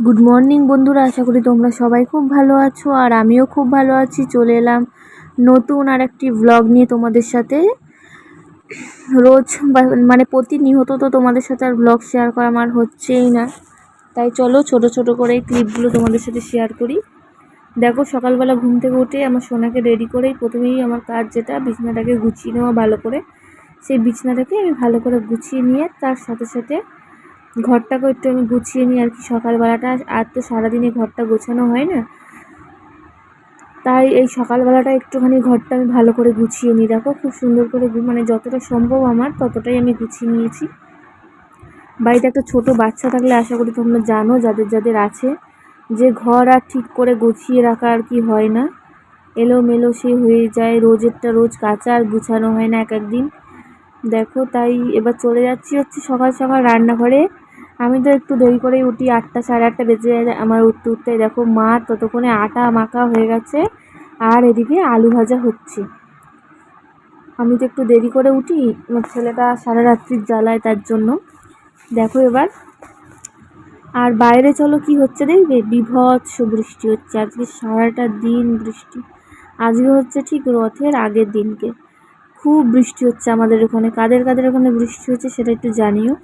Good morning বন্ধুরা, আশা করি তোমরা সবাই খুব ভালো আছো আর আমিও খুব ভালো আছি। চলে এলাম নতুন আর একটি ব্লগ নিয়ে তোমাদের সাথে। রোজ মানে প্রতিনিয়ত তো তোমাদের সাথে আর ব্লগ শেয়ার করা আমার হচ্ছেই না। তাই চলো ছোট ছোট করে ক্লিপগুলো তোমাদের সাথে শেয়ার করি। দেখো, সকালবেলা ঘুম থেকে উঠে আমার সোনাকে রেডি করেই প্রথমেই আমার কাজ যেটা, বিছানাটাকে গুছিয়ে নেওয়া ভালো করে। সেই বিছানাটাকে আমি ভালো করে গুছিয়ে নিয়ে তার সাথে সাথে ঘরটাকে একটু আমি গুছিয়ে নিই আর কি সকালবেলাটা। আর তো সারাদিনে ঘরটা গোছানো হয় না। তাই এই সকালবেলাটা একটুখানি ঘরটা আমি ভালো করে গুছিয়ে নিই। দেখো খুব সুন্দর করে মানে যতটা সম্ভব আমার ততটাই আমি গুছিয়ে নিয়েছি। বাড়িতে একটা ছোট বাচ্চা থাকলে আশা করি তোমরা জানো, যাদের যাদের আছে। যে ঘর আর ঠিক করে গুছিয়ে রাখা আর কি হয় না। এলোমেলো সে হয়ে যায়, রোজেরটা রোজ কাঁচা আর গুছানো হয় না এক একদিন। দেখো তাই এবার চলে যাচ্ছি হচ্ছে সকাল সকাল রান্নাঘরে। আমি তো একটু দেরি করেই উঠি আটটা, সাড়ে আটটা বেজে যায় আমার উঠতে উঠতে। দেখো মা ততক্ষণে আটা মাখা হয়ে গেছে আর এদিকে আলু ভাজা হচ্ছে। আমি তো একটু দেরি করে উঠি, আমার ছেলেটা সারা রাত্রির জ্বালায় তার জন্য। দেখো এবার। আর বাইরে চলো, কি হচ্ছে দেখবে? বিভৎস বৃষ্টি হচ্ছে। আজকে সারাটা দিন বৃষ্টি। আজকে হচ্ছে ঠিক রথের আগের দিনকে। খুব বৃষ্টি হচ্ছে আমাদের ওখানে কাদের কাদের ওখানে বৃষ্টি হচ্ছে সেটা একটু জানিও।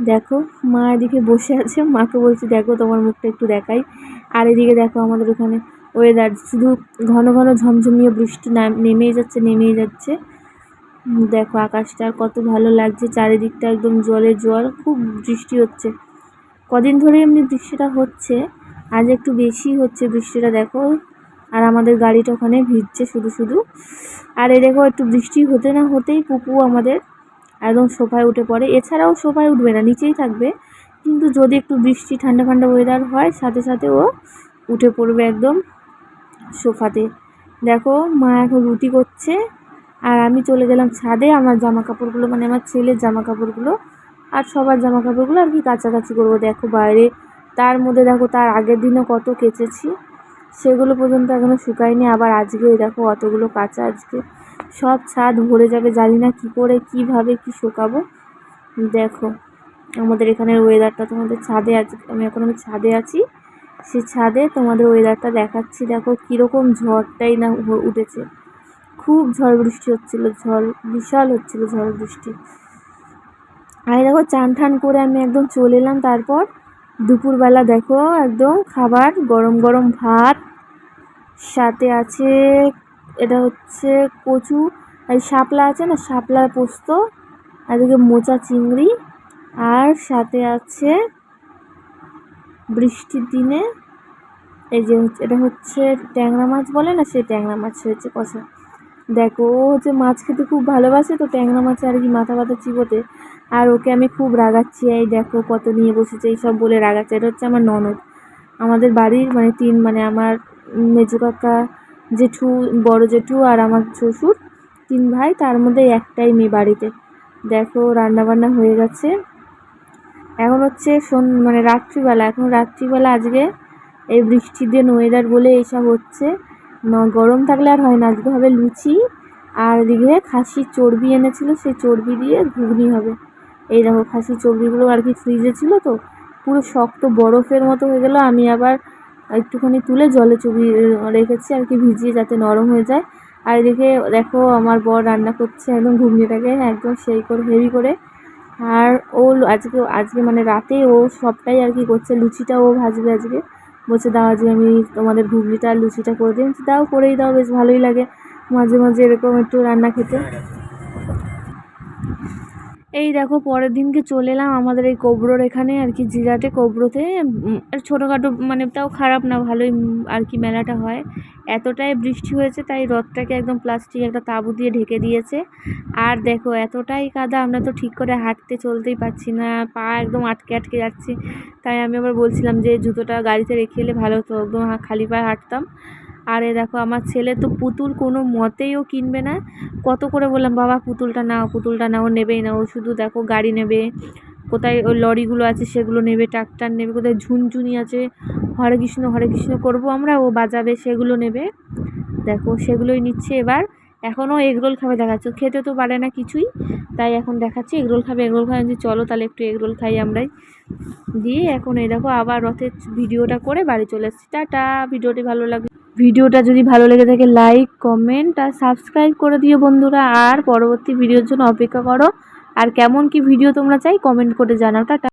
দেখো, মা এদিকে বসে আছে। মাকে বলছি, দেখো, তোমার মুখটা একটু দেখাই। আর এদিকে দেখো আমাদের ওখানে ওয়েদার শুধু ঘন ঘন ঝমঝমিয়ে বৃষ্টি নাম- নেমেই যাচ্ছে নেমেই যাচ্ছে। দেখো, আকাশটা কত ভালো লাগছে। চারিদিকটা একদম জলে জল খুব বৃষ্টি হচ্ছে। কদিন ধরে এমনি বৃষ্টিটা হচ্ছে, আজ একটু বেশি হচ্ছে বৃষ্টিটা, দেখো। আর আমাদের গাড়িটা ওখানে ভিজছে শুধু শুধু। আর এই দেখো, একটু বৃষ্টি হতে না হতেই পুপু আমাদের একদম সোফায় উঠে পড়ে। এছাড়াও সোফায় উঠবে না, নিচেই থাকবে। কিন্তু যদি একটু বৃষ্টি, ঠান্ডা ঠান্ডা ওয়েদার হয়, সাথে সাথে ও উঠে পড়বে একদম সোফাতে। দেখো, মা এখন রুটি করছে। আর আমি চলে গেলাম ছাদে, আমার জামা কাপড়গুলো মানে আমার ছেলের জামা কাপড়গুলো আর সবার জামা কাপড়গুলো আর কি কাছাকাছি করব, দেখো বাইরে। তার মধ্যে দেখো, তার আগের দিনও কত কেচেছি। সেগুলো পর্যন্ত এখনও শুকায়নি। আবার আজকে দেখো, অতগুলো কাঁচা আজকে। সব ছাদ ভরে যাবে, জানি না কী করে, কীভাবে, কি শুকাবো। দেখো, আমাদের এখানের ওয়েদারটা তোমাদের ছাদে আছে, আমি এখন আমি ছাদে আছি। সে ছাদে তোমাদের ওয়েদারটা দেখাচ্ছি, দেখো কীরকম ঝড়টাই না উঠেছে। খুব ঝড় বৃষ্টি হচ্ছিল, ঝড়, বিশাল হচ্ছিল ঝড় বৃষ্টি। আর দেখো, চান ঠান করে আমি একদম চলে এলাম, তারপর দুপুরবেলা দেখো একদম খাবার, গরম গরম ভাত, সাথে আছে এটা হচ্ছে কচু এই শাপলা আছে না, শাপলার পোস্ত এদিকে মোচা চিংড়ি, আর সাথে আছে বৃষ্টির দিনে, এই যে হচ্ছে, এটা হচ্ছে ট্যাংরা মাছ বলে না, সেই ট্যাংরা মাছ হয়েছে কষা। দেখো, ও হচ্ছে মাছ খেতে খুব ভালোবাসে, তো ট্যাংরা মাছ আর কি মাথা ব্যথা চিবোতে। আর ওকে আমি খুব রাগাচ্ছি, এই দেখো কত নিয়ে বসেছে, এইসব বলে রাগাচ্ছে। এটা হচ্ছে আমার ননদ। আমাদের বাড়ির মানে তিন মানে আমার মেজু কাকা জেঠু, বড় জেঠু আর আমার শ্বশুর তিন ভাই, তার মধ্যে একটাই মেয়ে বাড়িতে। দেখো, রান্নাবান্না হয়ে গেছে। এখন হচ্ছে সন মানে রাত্রিবেলা, এখন রাত্রিবেলা আজকে এই বৃষ্টির দিন ওয়েদার বলে এইসব হচ্ছে। গরম থাকলে আর হয় না, আজকে হবে লুচি আর এদিকে খাসির চর্বি এনেছিল, সেই চর্বি দিয়ে ঘুগনি হবে। এই দেখো খাসির চর্বিগুলো আর কি ফ্রিজে ছিল তো, পুরো শক্ত বরফের মতো হয়ে গেল। আমি আবার একটুখানি তুলে জলে চুবিয়ে রেখেছি আর কি ভিজিয়ে যাতে নরম হয়ে যায়। আর এদিকে দেখো আমার বর রান্না করছে একদম ঘুগনিটাকে, একদম সেই করে, হেভি করে। আর ও আজকে আজকে মানে রাতে ও সবটাই আর কি করছে লুচিটা ও ভাজবে আজকে। বলছে, দাও আজকে আমি তোমাদের ঘুগনিটা লুচিটা করে দিই। দাও করেই দাও, বেশ ভালোই লাগে। মাঝে মাঝে এরকম একটু রান্না খেতে। এই দেখো, পরের দিনকে চলে এলাম আমাদের এই কোবরোর এখানে, আর কি জিরাটে কোবরোতে। ছোটোখাটো মানে তাও খারাপ না, ভালোই আর কি মেলাটা হয়। এতটাই বৃষ্টি হয়েছে, তাই রথটাকে একদম প্লাস্টিক একটা তাঁবু দিয়ে ঢেকে দিয়েছে। আর দেখো, এতটাই কাদা, আমরা তো ঠিক করে হাঁটতে চলতেই পারছি না, পা একদম আটকে আটকে যাচ্ছে। তাই আমি আবার বলছিলাম যে, জুতোটা গাড়িতে রেখে এলে ভালো হতো, একদম খালি পায়ে হাঁটতাম। আর এ দেখো আমার ছেলে তো পুতুল কোনো মতেই ও কিনবে না। কত করে বললাম বাবা পুতুলটা নাও পুতুলটা নাও নেবেই না। ও শুধু দেখো গাড়ি নেবে কোথায় ওই লরিগুলো আছে সেগুলো নেবে ট্রাক্টর নেবে কোথায় ঝুনঝুনি আছে হরে কৃষ্ণ হরে কৃষ্ণ করব আমরা ও বাজাবে সেগুলো নেবে। দেখো সেগুলোই নিচ্ছে এবার। এখনও এগরোল খাবে দেখাচ্ছে। খেতে তো পারে না কিছুই তাই এখন দেখাচ্ছি এগরোল খাবে এগরোল খাবে। বলছি, চলো তাহলে একটু এগরোল খাই আমরাই দিয়ে এখন এই দেখো আবার রথের ভিডিওটা করে বাড়ি চলে এসেছি। টাটা ভিডিওটি ভালো লাগবে ভিডিওটা যদি ভালো লেগে থাকে লাইক কমেন্ট আর সাবস্ক্রাইব করে দিও বন্ধুরা। আর পরবর্তী ভিডিওর জন্য অপেক্ষা করো। আর কেমন কি ভিডিও তোমরা চাই কমেন্ট করে জানাও। টাটা।